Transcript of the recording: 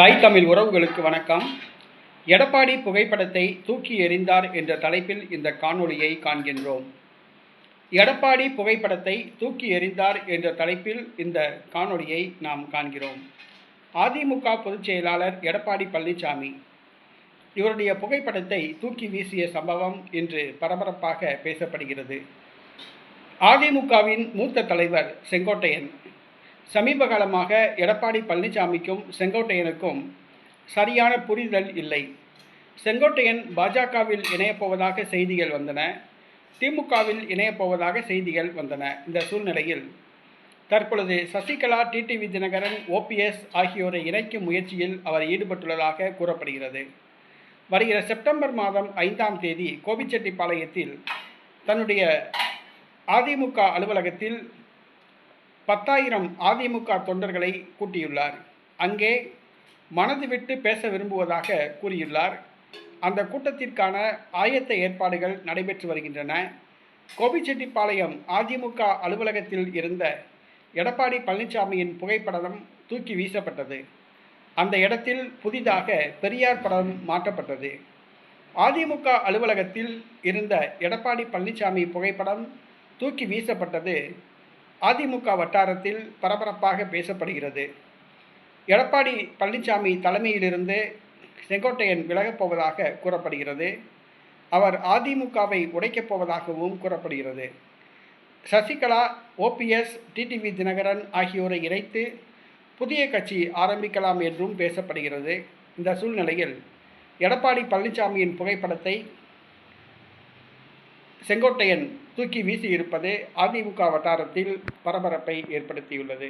தாய் தமிழ் உறவுகளுக்கு வணக்கம். எடப்பாடி புகைப்படத்தை தூக்கி எறிந்தார் என்ற தலைப்பில் இந்த காணொளியை காண்கின்றோம். எடப்பாடி புகைப்படத்தை தூக்கி எறிந்தார் என்ற தலைப்பில் இந்த காணொளியை நாம் காண்கிறோம். அதிமுக பொதுச் செயலாளர் எடப்பாடி பழனிசாமி இவருடைய புகைப்படத்தை தூக்கி வீசிய சம்பவம் இன்று பரபரப்பாக பேசப்படுகிறது. அதிமுகவின் மூத்த தலைவர் செங்கோட்டையன் சமீப காலமாக எடப்பாடி பழனிசாமிக்கும் செங்கோட்டையனுக்கும் சரியான புரிதல் இல்லை. செங்கோட்டையன் பாஜகவில் இணையப்போவதாக செய்திகள் வந்தன. திமுகவில் இணையப்போவதாக செய்திகள் வந்தன. இந்த சூழ்நிலையில் தற்பொழுது சசிகலா டிடிவி தினகரன் ஓபிஎஸ் ஆகியோரை இணைக்கும் முயற்சியில் அவர் ஈடுபட்டுள்ளதாக கூறப்படுகிறது. வருகிற செப்டம்பர் மாதம் ஐந்தாம் தேதி கோபிச்செட்டிப்பாளையத்தில் தன்னுடைய அதிமுக அலுவலகத்தில் பத்தாயிரம் அதிமுக தொண்டர்களை கூட்டியுள்ளார். அங்கே மனது விட்டு பேச விரும்புவதாக கூறியுள்ளார். அந்த கூட்டத்திற்கான ஆயத்த ஏற்பாடுகள் நடைபெற்று வருகின்றன. கோபிச்செட்டிப்பாளையம் அதிமுக அலுவலகத்தில் இருந்த எடப்பாடி பழனிசாமியின் புகைப்படம் தூக்கி வீசப்பட்டது. அந்த இடத்தில் புதிதாக பெரியார் படம் மாற்றப்பட்டது. அதிமுக அலுவலகத்தில் இருந்த எடப்பாடி பழனிசாமி புகைப்படம் தூக்கி வீசப்பட்டது. அதிமுக வட்டாரத்தில் பரபரப்பாக பேசப்படுகிறது. எடப்பாடி பழனிசாமி தலைமையிலிருந்து செங்கோட்டையன் விலகப் போவதாக கூறப்படுகிறது. அவர் அதிமுகவை உடைக்கப் போவதாகவும் கூறப்படுகிறது. சசிகலா ஓபிஎஸ் டிடிவி தினகரன் ஆகியோரை இணைத்து புதிய கட்சி ஆரம்பிக்கலாம் என்றும் பேசப்படுகிறது. இந்த சூழ்நிலையில் எடப்பாடி பழனிசாமியின் புகைப்படத்தை செங்கோட்டையன் தூக்கி வீசியிருப்பது அதிமுக வட்டாரத்தில் பரபரப்பை ஏற்படுத்தியுள்ளது.